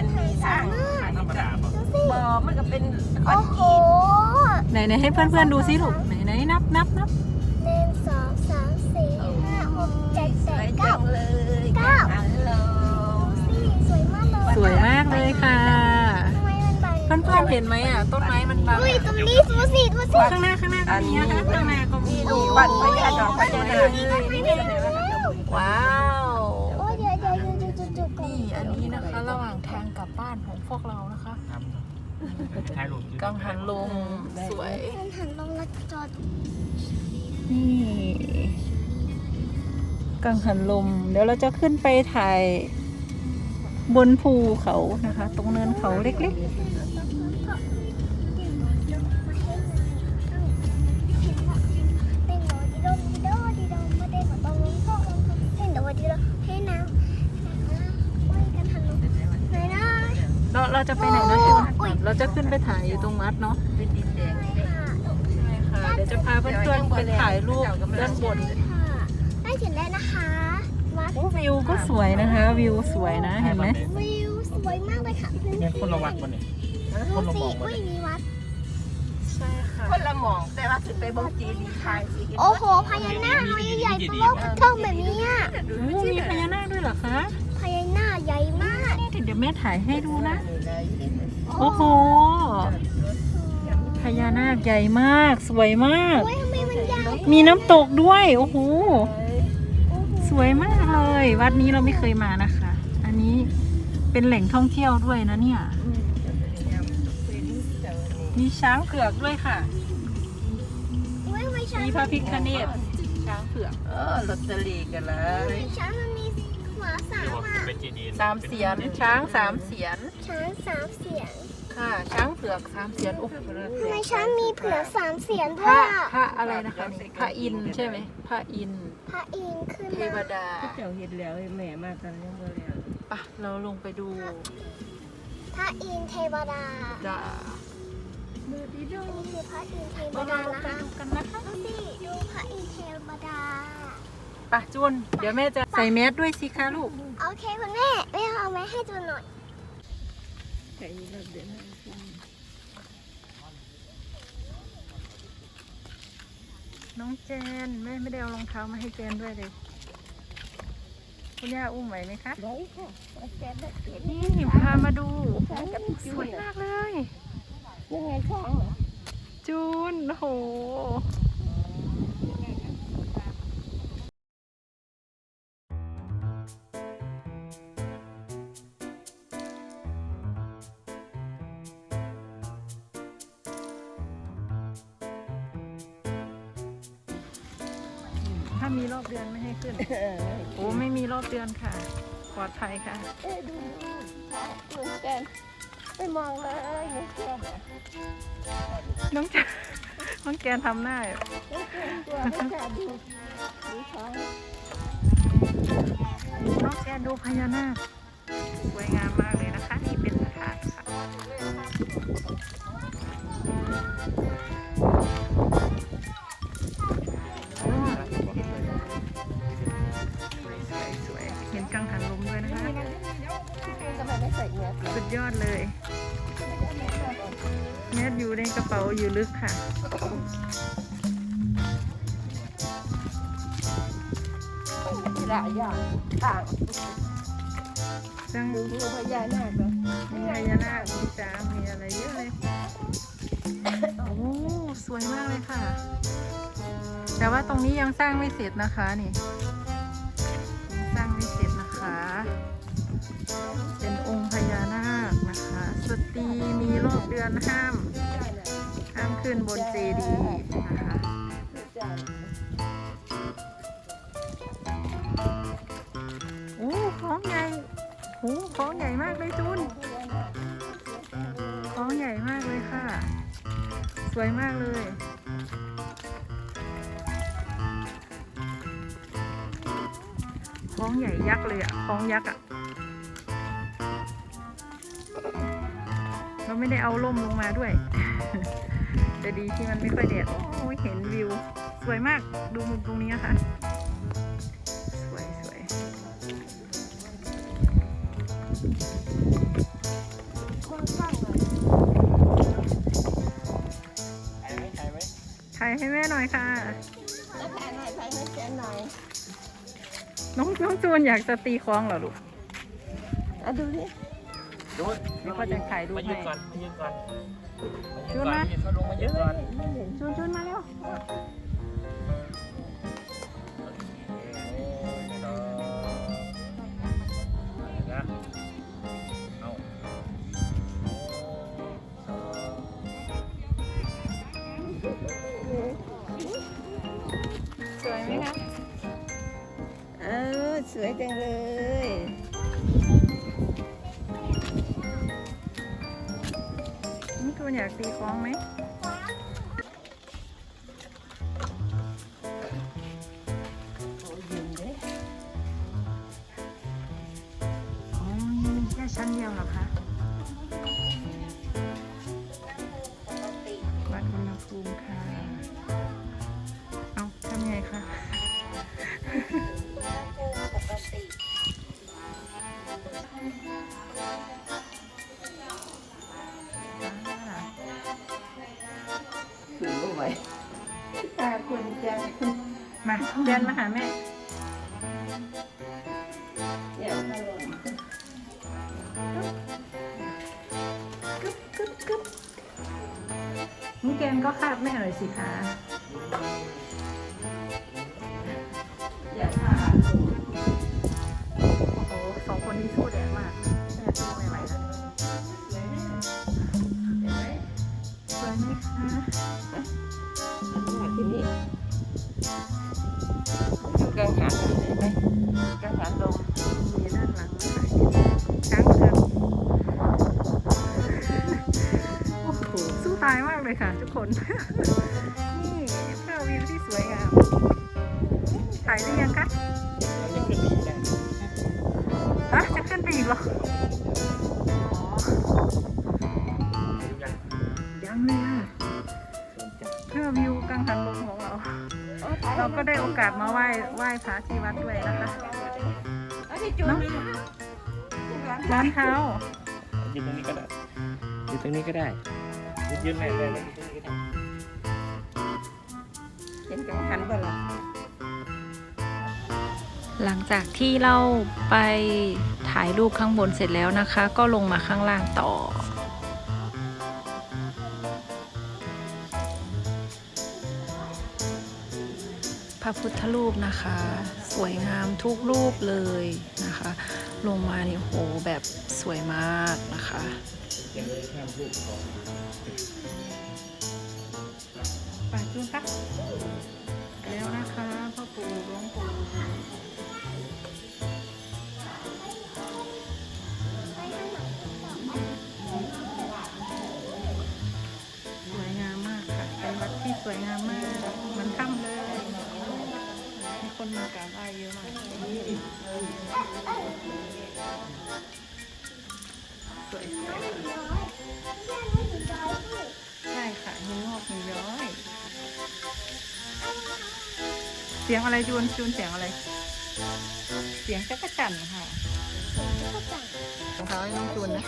มันมีทางธรรมดาป่ะดูสิบ่มันก็เป็นคอโอ้นโหกรีตไหนไหนให้เพื่อนๆดูสิลูกไหนไหนนับนับนับหนึ่งสองสามสี่ห้าหกเจ็ดสแปวยดจัเก้างเลยเก้าฮัลโหลสี่สวยมากเลยสวยมากเลยค่ะทำไมมันใบเพื่อนๆเห็นไหมอะต้นไม้มันบางอุ้ยตรงนี้ดูสิดูสิข้างหน้าข้างหน้าก็มีนะคะข้างหน้าก็มีดูบัตรพญาดอกพญานาคนี่นี่ว้าว ถ่ายรูปกังหันลมสวยมันหันลงแล้วจอดนี่กังหันลม เดี๋ยวเราจะขึ้นไปถ่ายบนภูเขานะคะ ตรงเนินเขาเล็กๆ เราเราจะไปไหนนะ จูนเราจะขึ้นไปถ่ายอยู่ตรงวัดเนาะเป็นดินแดงใช่ค่ะเดี๋ยวจะพาเพื่อนๆไปถ่ายรูปด้านบนได้ถึงได้นะคะวัดโอ้วิวก็สวยนะคะ วิวสวยนะเห็นไหมวิวสวยมากเลยค่ะเพื่อนเนี่ยคนละวัดวันนี้คนละสิมองวะอุ้ยมีวัดใช่ค่ะคนละหมองแต่ว่าถึงไปเบงจีดีไทยสิโอ้โหพญานาคมันใหญ่เป็นโลกเท่าแบบนี้อะดูโอ้สิมีพญานาคด้วยเหรอคะพญานาคใหญ่มากนี่เดี๋ยวแม่ถ่ายให้ดูนะ โอ้โหพญานาคใหญ่มาก สวยมากโอ้ยทำไมมันยาวมีน้ำตกด้วยโอ้โหโอ้โห สวยมากเลย วัดนี้เราไม่เคยมานะคะ อันนี้เป็นแหล่งท่องเที่ยวด้วยนะเนี่ย มีช้างเผือกด้วยค่ะโอ้ยทำไมช้างมีพระพิฆเนศช้างเผือก เออลอตเตอรี่กันเลทำไมยช้างมันมี หัวสามอะเป็นเจดีย์สามเสียนช้างสามเสียนช้างสามเสียงค่ะ ช้างเผือกสามเสียนโอ้โหทำไมช้างมีเผือกสามเสียงพด้วระยอะพระอะไรนะคะนี่พระอินทร์ใช่ไหมพระอินทร์พระอินทร์ขึ้นเทวมาดาเจ้าเห็นแล้วแม่มากกันยังบ่แล้วปะเราลงไปดูพระอินทร์เทวดาจ้านี่คือพระอินทร์เทวเราดาลงนะไปคะดูกันนะคะ ดูสิดูพระอินทร์เทวดา ปะจุน เดี๋ยวแม่จะใส่แมสด้วยสิคะลูก โอเคคุณแม่แม่เอาไม้ให้ดูหน่อยใครรับเดินทางน้องแจนแม่ไม่ได้เอารองเท้ามาให้แจนด้วยเลยคุณย่าอุ้มไหวไหมคะได้ค่ะแกได้เกิดนี่พามาดูโอ้สวยมากเลยยังไงช้างเหรอจูนโอ้โห ถ้ามีรอบเดือนไม่ให้ขึ้น เออโอ้ไม่มีรอบเดือนค่ะ ปลอดภัยค่ะ เอ้ยดูเหมือนกันไปมองเลยเนี่ยเชื่อไหมน้องแจนน้องแกนทำหน้าอยู่ตัวไม่กล้าดูดูช้างน้องแกนดูพญานาคสวยงามมากเลยนะคะ นี่เป็นสถานค่ะ ในกระเป๋าอยู่ลึกค่ะมีหลายอย่างต่างจังดูดูพญานาคเหรอมีพญานาคมีจามมีอะไรเยอะเลยโอ้สวยมากเลยค่ะ แต่ว่าตรงนี้ยังสร้างไม่เสร็จนะคะนี่ยังสร้างไม่เสร็จนะคะ เป็นองค์พญานาคนะคะ สตรีมีรอบเดือนห้ามห้าม ขึ้นบนเจดีย์นะคะโอ้ของใหญ่โอ้ของใหญ่มากเลยจูนของใหญ่มากเลยค่ะ สวยมากเลยของใหญ่ยักษ์เลยอะของยักษ์อะเราไม่ได้เอาล่มลงมาด้วย จะดีที่มันไม่ค่อยแดด โอ้เห็นวิว สวยมาก ดูมุมตรงนี้นะคะ สวยสวยถ่ายให้แม่หน่อยค่ะถ่ายหน่อยถ่ายให้แฟนหน่อย น้องน้องจูนอยากจะตีคล้องเหรอลูก อะดูดิ ดูนี่ก็จะถ่ายรูปมายืนให้ ก่อนมายืนก่อนยืนมาเขาลงมายืนก่อนไม่เห็นจูนจูนมาเร็วนะเอาสวยไหมคะเออสวยจังเลย นี่คุณอยากตีคล้องไหมโอ้ยยืนเด้อ๋อนี่แค่ชั้นเดียวหรอคะวัดอุณหภูมิค่ะ ถือไว้ตาคุณจังมาเดินมาหาแม่อย่ามาลงนี่แกนก็คาบแม่หน่อยสิคะ ไหมกลางหันลมมีด้านหลังนะคะช้างเผือกโอ้โหสู้ตายมากเลยค่ะ ทุกคน นี่เพื่อวิวที่สวยงามถ่ายหรือยังคะยังขึ้นดีได้ฮะจะขึ้นไปอีกเหรออ๋อ ก็ได้โอกาสมาไหว้ไหว้พระที่วัดด้วยนะคะเอาที่จูนมาร้านเท้ายืนตรงนี้ก็ได้ยืนตรงนี้ก็ได้ยืนไหนเลยยืนตรงนี้ก็ได้เห็นกลางหันบ่ล่ะหลังจากที่เราไปถ่ายรูปข้างบนเสร็จแล้วนะคะ ก็ลงมาข้างล่างต่อ ระพุทธรูปนะคะ สวยงามทุกรูปเลยนะคะ ลงมาเนี่ยโหแบบสวยมากนะคะไม่ได้ข้ามรูปของไปจูนค่ะแล้วนะคะพ่อปู่หลวงปู่ คนมากราบไหว้เยอะมากสวยๆค่ะใช่ค่ะหินงอกหินย้อย เสียงอะไรจูนจูนเสียงอะไร เสียงจักรจั่นค่ะรองเท้าให้น้องจูนนะ